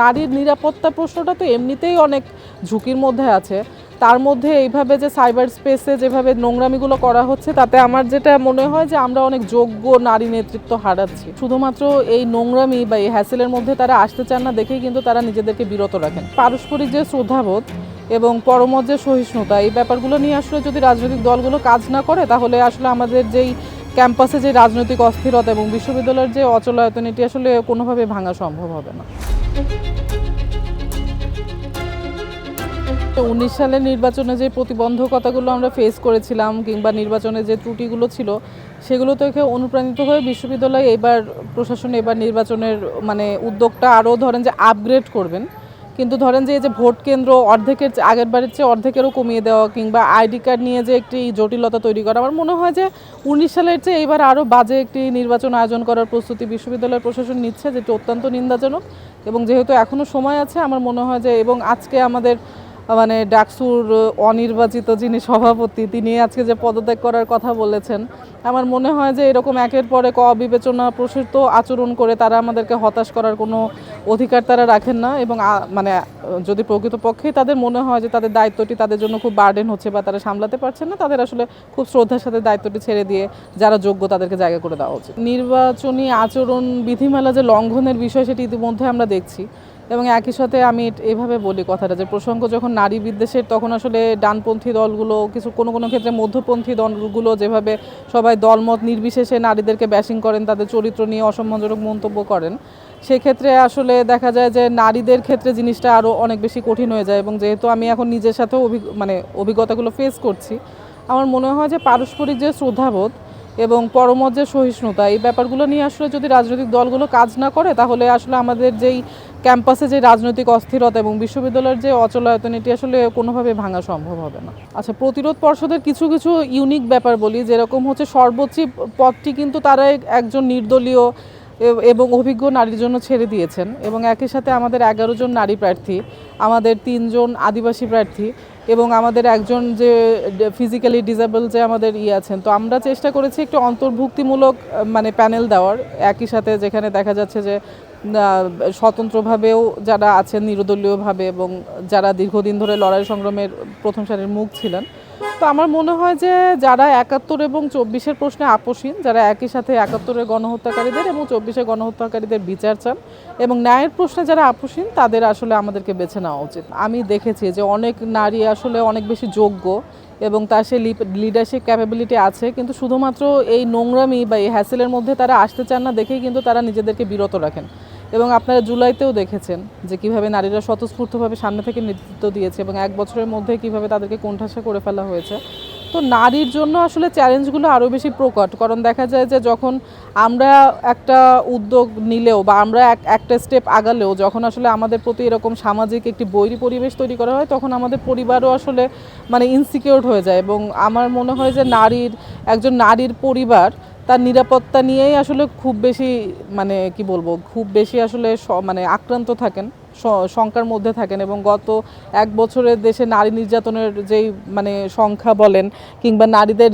নারীর নিরাপত্তা প্রশ্নটা তো এমনিতেই অনেক ঝুঁকির মধ্যে আছে। তার মধ্যে এইভাবে যে সাইবার স্পেসে যেভাবে নোংরামিগুলো করা হচ্ছে, তাতে আমার যেটা মনে হয় যে আমরা অনেক যোগ্য নারী নেতৃত্ব হারাচ্ছি। শুধুমাত্র এই নোংরামি বা এই হ্যাসেলের মধ্যে তারা আসতে চান না দেখেই কিন্তু তারা নিজেদেরকে বিরত রাখেন। পারস্পরিক যে শ্রদ্ধাবোধ এবং পরমত যে সহিষ্ণুতা, এই ব্যাপারগুলো নিয়ে আসলে যদি রাজনৈতিক দলগুলো কাজ না করে, তাহলে আসলে আমাদের যেই ক্যাম্পাসে যে রাজনৈতিক অস্থিরতা এবং বিশ্ববিদ্যালয়ের যে অচলায়তন, এটি আসলে কোনোভাবে ভাঙা সম্ভব হবে না। উনিশ সালের নির্বাচনে যে প্রতিবন্ধকতাগুলো আমরা ফেস করেছিলাম কিংবা নির্বাচনে যে ত্রুটিগুলো ছিল, সেগুলো থেকে অনুপ্রাণিত হয়ে বিশ্ববিদ্যালয় এবার প্রশাসন এবার নির্বাচনের মানে উদ্যোগটা আরও ধরেন যে আপগ্রেড করবেন। কিন্তু ধরেন যে এই যে ভোট কেন্দ্র অর্ধেকের আগের বারের চেয়ে অর্ধেকেরও কমিয়ে দেওয়া কিংবা আইডি কার্ড নিয়ে যে একটি জটিলতা তৈরি করা, আমার মনে হয় যে উনিশ সালের চেয়ে এইবার আরও বাজে একটি নির্বাচন আয়োজন করার প্রস্তুতি বিশ্ববিদ্যালয়ের প্রশাসন নিচ্ছে, যেটি অত্যন্ত নিন্দাজনক এবং যেহেতু এখনও সময় আছে, আমার মনে হয় যে এবং আজকে আমাদের মানে ডাকসুর অনির্বাচিত যিনি সভাপতি, তিনি আজকে যে পদত্যাগ করার কথা বলেছেন, আমার মনে হয় যে এরকম একের পরে ক অবিবেচনা প্রসূত আচরণ করে তারা আমাদেরকে হতাশ করার কোনো অধিকার তারা রাখেন না এবং মানে যদি প্রকৃতপক্ষেই তাদের মনে হয় যে তাদের দায়িত্বটি তাদের জন্য খুব বার্ডেন হচ্ছে বা তারা সামলাতে পারছেন না, তাদের আসলে খুব শ্রদ্ধার সাথে দায়িত্বটি ছেড়ে দিয়ে যারা যোগ্য তাদেরকে জায়গা করে দেওয়া উচিত। নির্বাচনী আচরণ, বিধিমালা যে লঙ্ঘনের বিষয় সেটি ইতিমধ্যে আমরা দেখছি। এবং একই সাথে আমি এভাবে বলি কথাটা যে প্রসঙ্গ যখন নারী বিদ্বেষের, তখন আসলে ডানপন্থী দলগুলো কিছু কোনো কোনো ক্ষেত্রে মধ্যপন্থী দলগুলো যেভাবে সবাই দলমত নির্বিশেষে নারীদেরকে ব্যাশিং করেন, তাদের চরিত্র নিয়ে অসম্মানজনক মন্তব্য করেন, সেক্ষেত্রে আসলে দেখা যায় যে নারীদের ক্ষেত্রে জিনিসটা আরও অনেক বেশি কঠিন হয়ে যায় এবং যেহেতু আমি এখন নিজের সাথেও অভি মানে অভিজ্ঞতাগুলো ফেস করছি, আমার মনে হয় যে পারস্পরিক যে শ্রদ্ধাবোধ এবং পরমত যে সহিষ্ণুতা, এই ব্যাপারগুলো নিয়ে আসলে যদি রাজনৈতিক দলগুলো কাজ না করে, তাহলে আসলে আমাদের যেই ক্যাম্পাসে যে রাজনৈতিক অস্থিরতা এবং বিশ্ববিদ্যালয়ের যে অচলায়তন, এটি আসলে কোনোভাবে ভাঙা সম্ভব হবে না। আচ্ছা প্রতিরোধ পর্ষদের কিছু কিছু ইউনিক ব্যাপার বলি, যেরকম হচ্ছে সর্বোচ্চ পদটি কিন্তু তারা একজন নির্দলীয় এবং অভিজ্ঞ নারীর জন্য ছেড়ে দিয়েছেন এবং একই সাথে আমাদের এগারো জন নারী প্রার্থী, আমাদের তিনজন আদিবাসী প্রার্থী এবং আমাদের একজন যে ফিজিক্যালি ডিসেবল যে আমাদের ইয়ে আছেন। তো আমরা চেষ্টা করেছি একটু অন্তর্ভুক্তিমূলক মানে প্যানেল দেওয়ার, একই সাথে যেখানে দেখা যাচ্ছে যে স্বতন্ত্রভাবেও যারা আছেন নিরদলীয়ভাবে এবং যারা দীর্ঘদিন ধরে লড়াই সংগ্রামের প্রথম সারির মুখ ছিলেন তো আমার মনে হয় যে যারা একাত্তর এবং চব্বিশের প্রশ্নে আপোষহীন, যারা একই সাথে একাত্তরের গণহত্যাকারীদের এবং চব্বিশের গণহত্যাকারীদের বিচার চান এবং ন্যায়ের প্রশ্নে যারা আপোষহীন, তাদের আসলে আমাদেরকে বেছে নেওয়া উচিত। আমি দেখেছি যে অনেক নারী আসলে অনেক বেশি যোগ্য এবং তার সে লিডারশিপ ক্যাপাবিলিটি আছে, কিন্তু শুধুমাত্র এই নোংরামি বা এই হ্যাসেলের মধ্যে তারা আসতে চান না, দেখেই কিন্তু তারা নিজেদেরকে বিরত রাখেন। এবং আপনারা জুলাইতেও দেখেছেন যে কীভাবে নারীরা স্বতঃস্ফূর্তভাবে সামনে থেকে নেতৃত্ব দিয়েছে এবং এক বছরের মধ্যে কীভাবে তাদেরকে কোণঠাসা করে ফেলা হয়েছে। তো নারীর জন্য আসলে চ্যালেঞ্জগুলো আরও বেশি প্রকট, কারণ দেখা যায় যে যখন আমরা একটা উদ্যোগ নিলেও বা আমরা এক, একটা স্টেপ আগালেও যখন আসলে আমাদের প্রতি এরকম সামাজিক একটি বৈরী পরিবেশ তৈরি করা হয়, তখন আমাদের পরিবারও আসলে মানে ইনসিকিউর হয়ে যায় এবং আমার মনে হয় যে নারীর, একজন নারীর পরিবার তার নিরাপত্তা নিয়েই আসলে খুব বেশি মানে কি বলব, খুব বেশি আসলে মানে আক্রান্ত থাকেন শঙ্কার মধ্যে থাকেন এবং গত এক বছরের দেশে নারী নির্যাতনের যেই মানে সংখ্যা বলেন কিংবা নারীদের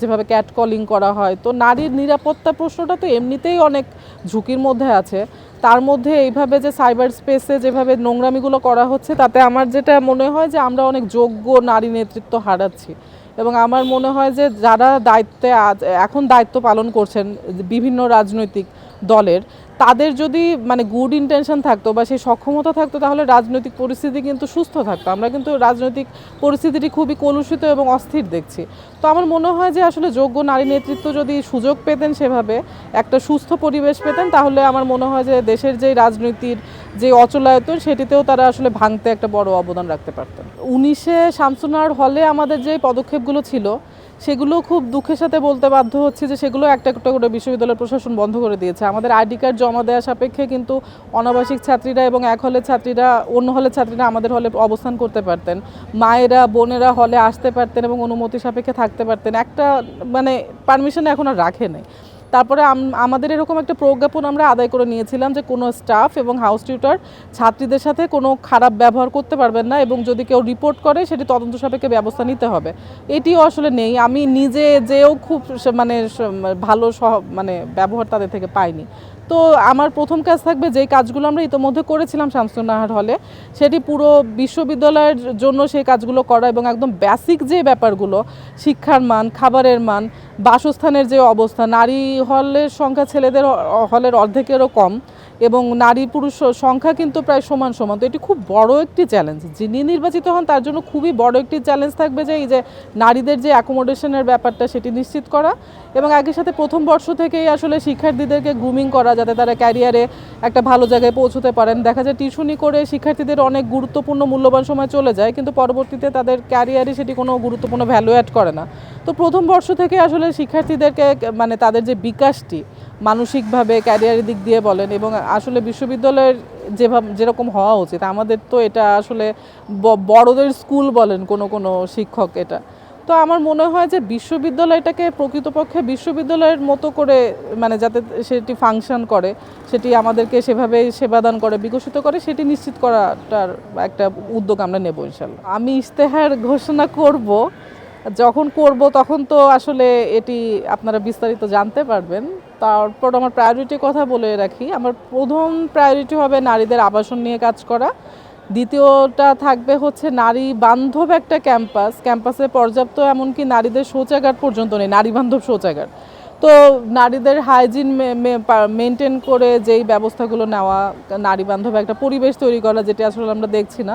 যেভাবে ক্যাট কলিং করা হয়, তো নারীর নিরাপত্তা প্রশ্নটা তো এমনিতেই অনেক ঝুঁকির মধ্যে আছে। তার মধ্যে এইভাবে যে সাইবার স্পেসে যেভাবে নোংরামিগুলো করা হচ্ছে, তাতে আমার যেটা মনে হয় যে আমরা অনেক যোগ্য নারী নেতৃত্ব হারাচ্ছি। এবং আমার মনে হয় যে যারা দায়িত্বে আজ- এখন দায়িত্ব পালন করছেন বিভিন্ন রাজনৈতিক দলের তাদের যদি মানে গুড ইন্টেনশন থাকতো বা সেই সক্ষমতা থাকতো, তাহলে রাজনৈতিক পরিস্থিতি কিন্তু সুস্থ থাকতো। আমরা কিন্তু রাজনৈতিক পরিস্থিতিটি খুবই কলুষিত এবং অস্থির দেখছি। তো আমার মনে হয় যে, আসলে যোগ্য নারী নেতৃত্ব যদি সুযোগ পেতেন সেভাবে, একটা সুস্থ পরিবেশ পেতেন, তাহলে আমার মনে হয় যে, দেশের যে রাজনীতির যে অচলায়তন, সেটিতেও তারা আসলে ভাঙতে একটা বড় অবদান রাখতে পারতেন। উনিশে শামসুনার হলে আমাদের যে পদক্ষেপগুলো ছিল সেগুলো খুব দুঃখের সাথে বলতে বাধ্য হচ্ছে যে সেগুলো একটা একটা করে বিশ্ববিদ্যালয় প্রশাসন বন্ধ করে দিয়েছে। আমাদের আইডি কার্ড জমা দেওয়া সাপেক্ষে কিন্তু অনাবাসিক ছাত্রীরা এবং এক হলের ছাত্রীরা, অন্য হলের ছাত্রীরা আমাদের হলে অবস্থান করতে পারতেন। মায়েরা, বোনেরা হলে আসতে পারতেন এবং অনুমতি সাপেক্ষে থাকতে পারতেন। একটা মানে পারমিশন এখন আর রাখে নেই। তারপরে আম- আমাদের এরকম একটা প্রজ্ঞাপন আমরা আদায় করে নিয়েছিলাম যে কোনো স্টাফ এবং হাউস টিউটার, ছাত্রীদের সাথে কোনো খারাপ ব্যবহার করতে পারবেন না এবং যদি কেউ রিপোর্ট করে, সেটি তদন্ত সাপেক্ষে ব্যবস্থা নিতে হবে। এটিও আসলে নেই। আমি নিজে যেও খুব মানে ভালো সহ মানে ব্যবহার তাদের থেকে পাইনি। তো আমার প্রথম কাজ থাকবে যেই কাজগুলো আমরা ইতোমধ্যে করেছিলাম শামসুন্নাহার হলে, সেটি পুরো বিশ্ববিদ্যালয়ের জন্য সেই কাজগুলো করা এবং একদম বেসিক যে ব্যাপারগুলো, শিক্ষার মান, খাবারের মান, বাসস্থানের যে অবস্থা, নারী হলের সংখ্যা ছেলেদের হলের অর্ধেকেরও কম। এবং নারী পুরুষ সংখ্যা কিন্তু প্রায় সমান সমান। তো এটি খুব বড় একটি চ্যালেঞ্জ যিনি নির্বাচিত হন, তার জন্য খুবই বড় একটি চ্যালেঞ্জ থাকবে যে, এই যে নারীদের যে অ্যাকোমোডেশনের ব্যাপারটা, সেটি নিশ্চিত করা এবং একই সাথে প্রথম বর্ষ থেকেই আসলে শিক্ষার্থীদেরকে গ্রুমিং করা যাতে তারা ক্যারিয়ারে একটা ভালো জায়গায় পৌঁছতে পারেন। দেখা যায়, টিউশনি করে শিক্ষার্থীদের অনেক গুরুত্বপূর্ণ মূল্যবান সময় চলে যায়, কিন্তু পরবর্তীতে তাদের ক্যারিয়ারে সেটি কোনো গুরুত্বপূর্ণ ভ্যালু অ্যাড করে না। তো প্রথম বর্ষ থেকে আসলে শিক্ষার্থীদেরকে মানে তাদের যে বিকাশটি মানসিকভাবে ক্যারিয়ারের দিক দিয়ে বলেন এবং আসলে বিশ্ববিদ্যালয়ের যেভাবে যেরকম হওয়া উচিত, আমাদের তো এটা আসলে বড়দের স্কুল বলেন কোনো কোনো শিক্ষক এটা। তো আমার মনে হয় যে বিশ্ববিদ্যালয়টাকে প্রকৃতপক্ষে বিশ্ববিদ্যালয়ের মতো করে মানে যাতে সেটি ফাংশন করে, সেটি আমাদেরকে সেভাবে সেবাদান করে, বিকশিত করে, সেটি নিশ্চিত করাটার একটা উদ্যোগ আমরা নেব ইনশাল্লাহ। আমি ইশতেহার ঘোষণা করব, যখন করব তখন তো আসলে এটি আপনারা বিস্তারিত জানতে পারবেন। তারপর আমার প্রায়োরিটি কথা বলে রাখি। আমার প্রথম প্রায়োরিটি হবে নারীদের আবাসন নিয়ে কাজ করা। দ্বিতীয়টা থাকবে হচ্ছে নারী বান্ধব একটা ক্যাম্পাস ক্যাম্পাসে পর্যাপ্ত এমনকি নারীদের শৌচাগার পর্যন্ত নেই, নারী বান্ধব শৌচাগার। তো নারীদের হাইজিন মেনটেন করে যেই ব্যবস্থাগুলো নেওয়া, নারী বান্ধব একটা পরিবেশ তৈরি করা, যেটা আসলে আমরা দেখছি না।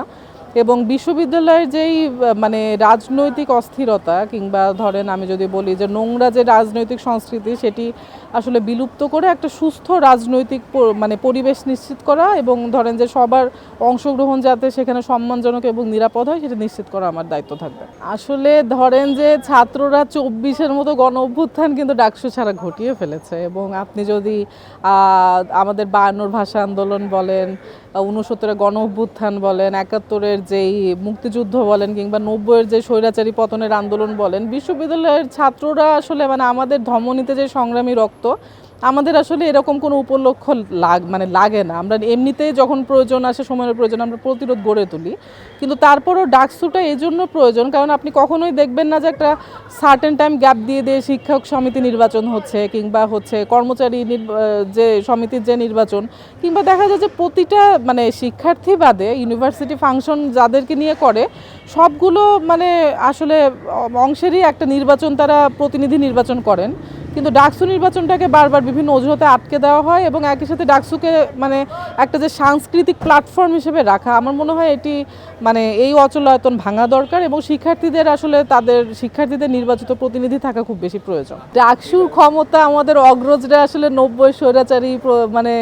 এবং বিশ্ববিদ্যালয়ের যেই মানে রাজনৈতিক অস্থিরতা কিংবা ধরেন আমি যদি বলি যে নোংরা যে রাজনৈতিক সংস্কৃতি সেটি আসলে বিলুপ্ত করে একটা সুস্থ রাজনৈতিক মানে পরিবেশ নিশ্চিত করা এবং ধরেন যে সবার অংশগ্রহণ যাতে সেখানে সম্মানজনক এবং নিরাপদ হয় সেটা নিশ্চিত করা আমার দায়িত্ব থাকবে। আসলে ধরেন যে ছাত্ররা চব্বিশের মতো গণ অভ্যুত্থান কিন্তু ডাকসু ছাড়া ঘটিয়ে ফেলেছে এবং আপনি যদি আমাদের বায়ান্নর ভাষা আন্দোলন বলেন উনসত্তরের গণ অভ্যুত্থান বলেন, একাত্তরের যেই মুক্তিযুদ্ধ বলেন কিংবা নব্বইয়ের যে স্বৈরাচারী পতনের আন্দোলন বলেন, বিশ্ববিদ্যালয়ের ছাত্ররা আসলে মানে আমাদের ধমনীতে যে সংগ্রামী রক্ত আমাদের আসলে এরকম কোনো উপলক্ষ লাগ মানে লাগে না। আমরা এমনিতেই যখন প্রয়োজন আসে, সময়ের প্রয়োজন, আমরা প্রতিরোধ গড়ে তুলি। কিন্তু তারপরও ডাকসুটা এই জন্য প্রয়োজন, কারণ আপনি কখনোই দেখবেন না যে একটা সার্টেন টাইম গ্যাপ দিয়ে দিয়ে শিক্ষক সমিতি নির্বাচন হচ্ছে, কিংবা হচ্ছে কর্মচারী যে সমিতির যে নির্বাচন, কিংবা দেখা যায় যে প্রতিটা মানে শিক্ষার্থী বাদে ইউনিভার্সিটি ফাংশন যাদেরকে নিয়ে করে, সবগুলো মানে আসলে অংশেরই একটা নির্বাচন তারা প্রতিনিধি নির্বাচন করেন। কিন্তু ডাকসু নির্বাচনটাকে বারবার বিভিন্ন অজুহাতে আটকে দেওয়া হয় এবং একই সাথে ডাকসুকে মানে একটা যে সাংস্কৃতিক প্ল্যাটফর্ম হিসেবে রাখা, আমার মনে হয় এটি মানে এই অচলায়তন ভাঙা দরকার এবং শিক্ষার্থীদের আসলে তাদের, শিক্ষার্থীদের নির্বাচিত প্রতিনিধি থাকা খুব বেশি প্রয়োজন। ডাকসুর ক্ষমতা আমাদের অগ্রজরা আসলে নব্বই স্বৈরাচারী মানে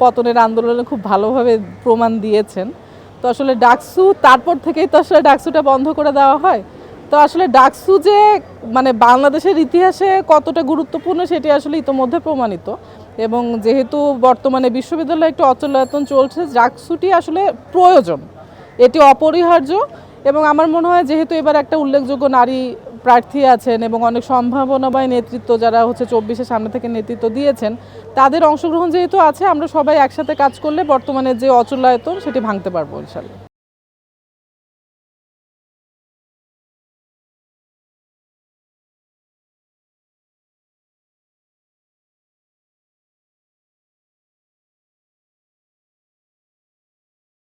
পতনের আন্দোলনে খুব ভালোভাবে প্রমাণ দিয়েছেন। তো আসলে ডাকসু, তারপর থেকেই তো আসলে ডাকসুটা বন্ধ করে দেওয়া হয়। তো আসলে ডাকসু যে মানে বাংলাদেশের ইতিহাসে কতটা গুরুত্বপূর্ণ সেটি আসলে ইতোমধ্যে প্রমাণিত। এবং যেহেতু বর্তমানে বিশ্ববিদ্যালয়ে একটু অচলায়তন চলছে, ডাকসুটি আসলে প্রয়োজন। এটি অপরিহার্য এবং আমার মনে হয় যেহেতু এবার একটা উল্লেখযোগ্য নারী প্রার্থী আছেন এবং অনেক সম্ভাবনাময় নেতৃত্ব যারা হচ্ছে চব্বিশের সামনে থেকে নেতৃত্ব দিয়েছেন, তাদের অংশগ্রহণ যেহেতু আছে, আমরা সবাই একসাথে কাজ করলে বর্তমানে যে অচলায়তন সেটি ভাঙতে পারব ইনশাল্লাহ